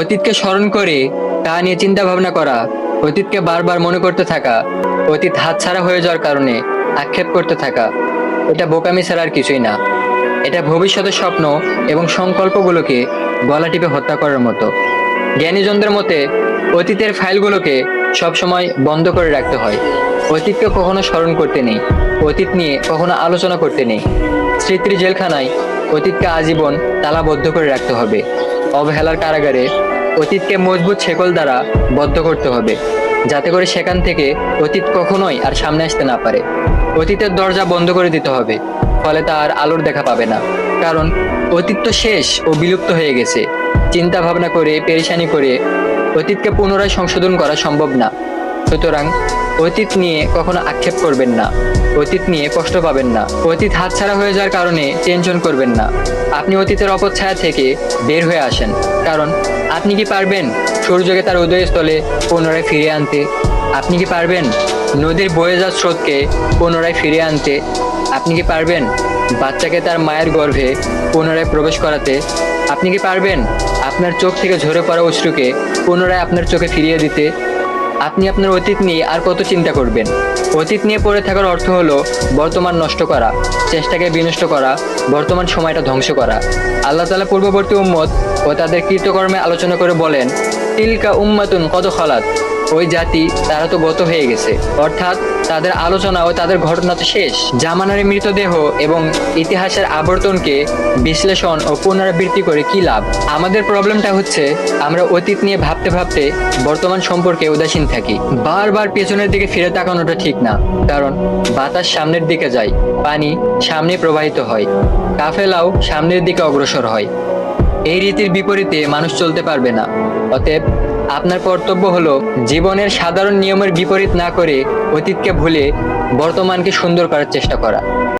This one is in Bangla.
অতীতকে স্মরণ করে তা নিয়ে চিন্তা ভাবনা করা, অতীতকে বারবার মনে করতে থাকা, অতীত হাতছাড়া হয়ে যাওয়ার কারণে আক্ষেপ করতে থাকা, এটা বোকামি ছাড়া আর কিছুই না। এটা ভবিষ্যতের স্বপ্ন এবং সংকল্পগুলোকে গলা টিপে হত্যা করার মতো। জ্ঞানীজনদের মতে, অতীতের ফাইলগুলোকে সবসময় বন্ধ করে রাখতে হয়। অতীতকে কখনো স্মরণ করতে নেই, অতীত নিয়ে কখনো আলোচনা করতে নেই। স্মৃতির জেলখানায় অতীতকে আজীবন তালাবদ্ধ করে রাখতে হবে। অবহেলার কারাগারে অতীতকে মজবুত শেকল দ্বারা বদ্ধ করতে হবে, যাতে করে সেখান থেকে অতীত কখনোই আর সামনে আসতে না পারে। অতীতের দরজা বন্ধ করে দিতে হবে, ফলে তার আলোর দেখা পাবে না। কারণ অতীত তো শেষ ও বিলুপ্ত হয়ে গেছে। চিন্তা ভাবনা করে, পেরেশানি করে অতীতকে পুনরায় সংশোধন করা সম্ভব না। সুতরাং অতীত নিয়ে কখনো আক্ষেপ করবেন না। অতীত নিয়ে কষ্ট পাবেন না। অতীত হাতছাড়া হয়ে যাওয়ার কারণে টেনশন করবেন না। আপনি অতীতের অপছায়া থেকে বের হয়ে আসেন। কারণ আপনি কি পারবেন সূর্যকে তার উদয়স্থলে পুনরায় ফিরিয়ে আনতে? আপনি কি পারবেন নদীর বয়ে যাওয়া স্রোতকে পুনরায় ফিরিয়ে আনতে? আপনি কি পারবেন বাচ্চাকে তার মায়ের গর্ভে পুনরায় প্রবেশ করাতে? আপনি কি পারবেন আপনার চোখ থেকে ঝরে পড়া অশ্রুকে পুনরায় আপনার চোখে ফিরিয়ে দিতে? আপনি আপনার অতীত নিয়ে আর কত চিন্তা করবেন? অতীত নিয়ে পড়ে থাকার অর্থ হলো বর্তমান নষ্ট করা, চেষ্টাকে বিনষ্ট করা, বর্তমান সময়টা ধ্বংস করা। আল্লাহ তালা পূর্ববর্তী উম্মত ও তাদের কৃতকর্মে আলোচনা করে বলেন তিলকা উম্মাতুন কত খলাত। ওই জাতি, তারা তো গত হয়ে গেছে। অর্থাৎ তাদের আলোচনা ও তাদের ঘটনা তো শেষ। জামানার মৃতদেহ এবং ইতিহাসের আবর্তনকে বিশ্লেষণ ও পুনরাবৃত্তি করে কি লাভ? আমাদের প্রবলেমটা হচ্ছে, আমরা অতীত নিয়ে ভাবতে ভাবতে বর্তমান সম্পর্কে উদাসীন থাকি। বারবার পেছনের দিকে ফিরে তাকানোটা ঠিক না। কারণ বাতাস সামনের দিকে যায়, পানি সামনে প্রবাহিত হয়, কাফেলাও সামনের দিকে অগ্রসর হয়। এই রীতির বিপরীতে মানুষ চলতে পারবে না। অতএব আপনার কর্তব্য হলো জীবনের সাধারণ নিয়মের বিপরীত না করে অতীতকে ভুলে বর্তমানকে সুন্দর করার চেষ্টা করা।